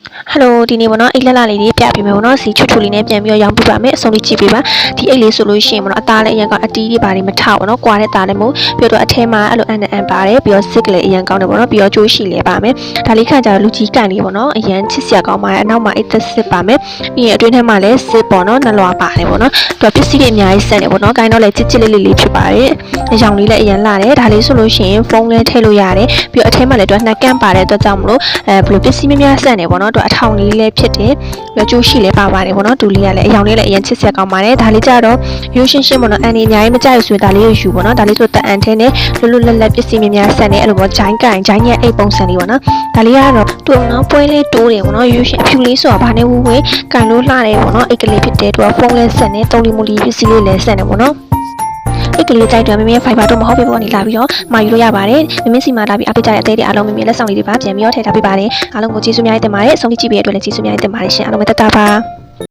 ဟယ်လိုဒီနေ့ပေါ့နော်အိတ်လက်လာလေးတွေပြပေးမယ်ပေါ့နော်စီချွတ်ချွတ်လေးနဲ့ပြန်ပြီးတော့ရောင်းပြပါမယ်အဆုံးလေးကြည့်ပေးပါဒီအိတ်လေးဆိုလို့ရှိရင်ပေါ့နော်အသားလည်းအရင်ကအတီးတွေပါတွေမထောက်ပေါ့နော်ကွာတဲ့သားလည်းမဟုတ်ပြီးတော့အထဲမှာအဲ့လိုအန်အန်ပါတယ်ပြီးတော့စစ်ကလေးအရင်ကောင်းတယ်ပေါ့နော်ပြီးတော့ကျိုးရှိလဲပါမယ်ဒါလေးခန့်ကြတော့လူကြီးကန်လေးပေါ့နော်အရင်ချစ်စရာကောင်းပါတယ်အနောက်မှာအိတ်သက်စစ်ပါမယ်ပြီးရင်အတွင်းထဲမှာလည်းစစ်ပေါ့နော်နှလွာပါတယ်ပေါ့နော်ပြီးတော့ပစ္စည်းတွေအများကြီးဆက်နေပေါ့နော်ကိုင်းတော့လည်းချစ်ချစ်လေးလေးလေးဖြစ်ပါတယ်အရောင်လေးလည်းအရင်လာတယ်ဒါလေးဆိုလို့ရှိရင်ဖုန်းလည်းထည့်လို့ရတယ်ပြီးတော့အထဲမှာလည်းတော့နှက်ကန့်ပါတဲ့အတွက်ကြောင့်မလို့အဲဘယ်လိုပစ္စည်းများများဆက်နေပေါ့နော်တော့အထောင်လေးလည်းဖြစ်တယ်ပြီးတော့ကျိုးရှိလဲပါပါတယ်ပေါ့နော်ဒူလေးကလည်းအယောင်လေးလည်းအရင်ချစ်ဆက်ကောင်းပါတယ်ဒါလေးကြတော့ရိုးရှင်းရှင်းပေါ့နော်အန်ဒီအများကြီးမကြိုက်ဘူးဆိုရင်ဒါလေးကိုယူပေါ့နော်ဒါလေးဆိုတအန်ထဲနဲ့လွတ်လွတ်လပ်လပ်ပစ္စည်းများများဆက်နေအဲ့လိုပေါ့ဂျိုင်းကန်ဂျိုင်းရဲ့အိတ်ပုံစံလေးပေါ့နော်ဒါလေးကတော့တူနော်ပွဲလေးတိုးတယ်ပေါ့နော်ရိုးရှင်းအဖြူလေးဆိုတာဘာနဲ့ဝူဝဲကန်လို့လှတယ်ပေါ့နော်အိတ်ကလေးဖြစ်တယ်သူကဖုန်းလေးဆက်နေတုံးလီမူလီပစ္စည်းလေးလည်းဆက်နေပေါ့နော်အိတ် ကလေးကြိုက်တယ်မမေ Fiber တော့မဟုတ်ပြီပေါ့နေလာပြီးတော့မှာယူလို့ရပါတယ်မမေစီမှာလာပြီးအပိကြတဲ့အသေးတွေအားလုံးမမေလက်ဆောင်လေးတွေပါပြန်ပြီးတော့ထည့်ထားပေးပါတယ်အားလုံးကိုကျေးဇူးများတင်ပါတယ်အဆုံးထိကြည့်ပေးတဲ့အတွက်လည်းကျေးဇူးများတင်ပါတယ်ရှင်အားလုံးပဲတက်တာပါ